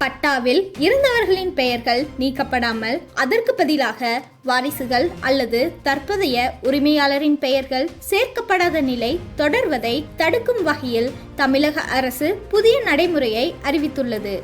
பட்டாவில் இருந்தவர்களின் பெயர்கள் நீக்கப்படாமல் அதற்கு பதிலாக வாரிசுகள் அல்லது தற்போதைய உரிமையாளரின் பெயர்கள் சேர்க்கப்படாத நிலை தொடர்வதை தடுக்கும் வகையில் தமிழக அரசு புதிய நடைமுறையை அறிவித்துள்ளது.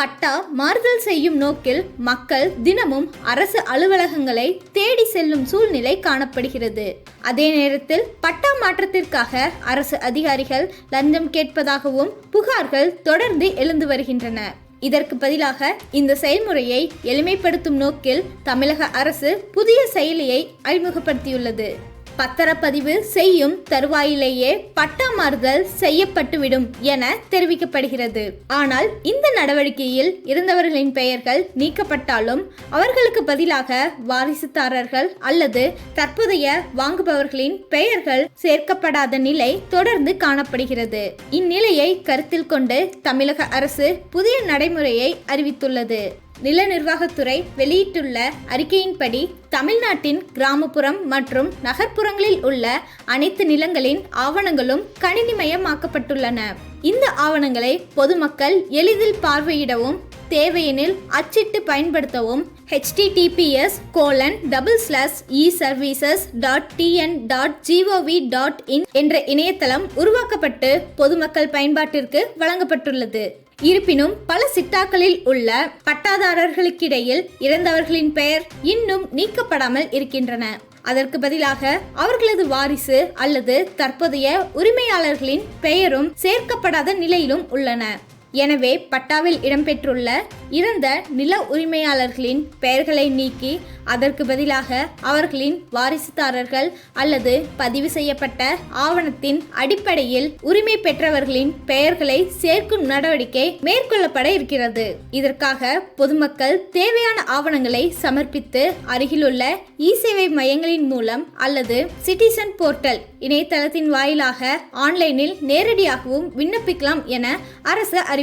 பட்டா மாறுதல் செய்யும் நோக்கில் மக்கள் தினமும் அரசு அலுவலகங்களை தேடி செல்லும் சூழ்நிலை காணப்படுகிறது. அதே நேரத்தில் பட்டா மாற்றத்திற்காக அரசு அதிகாரிகள் லஞ்சம் கேட்பதாகவும் புகார்கள் தொடர்ந்து எழுந்து வருகின்றன. இதற்கு பதிலாக இந்த செயல்முறையை எளிமைப்படுத்தும் நோக்கில் தமிழக அரசு புதிய செயலியை அறிமுகப்படுத்தியுள்ளது. பத்திரப்பதிவு செய்யும் தருவாயிலேயே பட்டா மாறுதல் செய்யப்பட்டுவிடும் என தெரிவிக்கப்படுகிறது. ஆனால் இந்த நடவடிக்கையில் இருந்தவர்களின் பெயர்கள் நீக்கப்பட்டாலும் அவர்களுக்கு பதிலாக வாரிசுதாரர்கள் அல்லது தற்போதைய வாங்குபவர்களின் பெயர்கள் சேர்க்கப்படாத நிலை தொடர்ந்து காணப்படுகிறது. இந்நிலையை கருத்தில் கொண்டு தமிழக அரசு புதிய நடைமுறையை அறிவித்துள்ளது. நில நிர்வாகத்துறை வெளியிட்டுள்ள அறிக்கையின்படி தமிழ்நாட்டின் கிராமப்புறம் மற்றும் நகர்ப்புறங்களில் உள்ள அனைத்து நிலங்களின் ஆவணங்களும் கணினிமயமாக்கப்பட்டுள்ளன. இந்த ஆவணங்களை பொதுமக்கள் எளிதில் பார்வையிடவும் தேவையெனில் அச்சிட்டு பயன்படுத்தவும் HTTPS colon double slash e services dot TN dot GOV dot in என்ற இணையதளம் உருவாக்கப்பட்டு பொதுமக்கள் பயன்பாட்டிற்கு வழங்கப்பட்டுள்ளது. இருப்பினும் பல சிட்டாக்களில் உள்ள பட்டாதாரர்களுக்கிடையில் இறந்தவர்களின் பெயர் இன்னும் நீக்கப்படாமல் இருக்கின்றன. அதற்கு பதிலாக அவர்களது வாரிசு அல்லது தற்போதைய உரிமையாளர்களின் பெயரும் சேர்க்கப்படாத நிலையிலும் உள்ளன. எனவே பட்டாவில் இடம்பெற்றுள்ள இறந்த நில உரிமையாளர்களின் பெயர்களை நீக்கி அதற்கு பதிலாக அவர்களின் வாரிசுதாரர்கள் அல்லது பதிவு செய்யப்பட்ட ஆவணத்தின் அடிப்படையில் உரிமை பெற்றவர்களின் பெயர்களை சேர்க்கும் நடவடிக்கை மேற்கொள்ளப்பட இருக்கிறது. இதற்காக பொதுமக்கள் தேவையான ஆவணங்களை சமர்ப்பித்து அருகிலுள்ள இ சேவை மையங்களின் மூலம் அல்லது சிட்டிசன் போர்ட்டல் இணையதளத்தின் வாயிலாக ஆன்லைனில் நேரடியாகவும் விண்ணப்பிக்கலாம் என அரசு அறிவித்துள்ளது.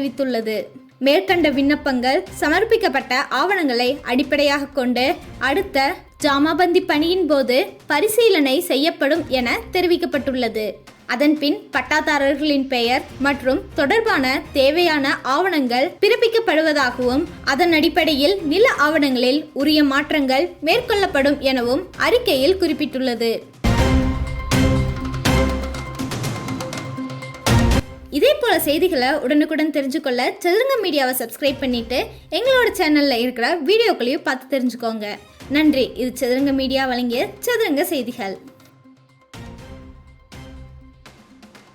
மேற்கண்ட விண்ணப்பங்கள் சமர்ப்பிக்கப்பட்ட ஆவணங்களை அடிப்படையாக கொண்டு அடுத்த ஜாமாபந்தி பணியின் போது பரிசீலனை செய்யப்படும் என தெரிவிக்கப்பட்டுள்ளது. அதன்பின் பட்டாதாரர்களின் பெயர் மற்றும் தொடர்பான தேவையான ஆவணங்கள் பிறப்பிக்கப்படுவதாகவும் அதன் அடிப்படையில் நில ஆவணங்களில் உரிய மாற்றங்கள் மேற்கொள்ளப்படும் எனவும் அறிக்கையில் குறிப்பிட்டுள்ளது. இதே போல செய்திகளை உடனுக்குடன் தெரிஞ்சுக்கொள்ள சதுரங்க மீடியாவை சப்ஸ்கிரைப் பண்ணிட்டு எங்களோட சேனல்ல இருக்கிற வீடியோக்களையும் பார்த்து தெரிஞ்சுக்கோங்க. நன்றி. இது சதுரங்க மீடியா வழங்கிய சதுரங்க செய்திகள்.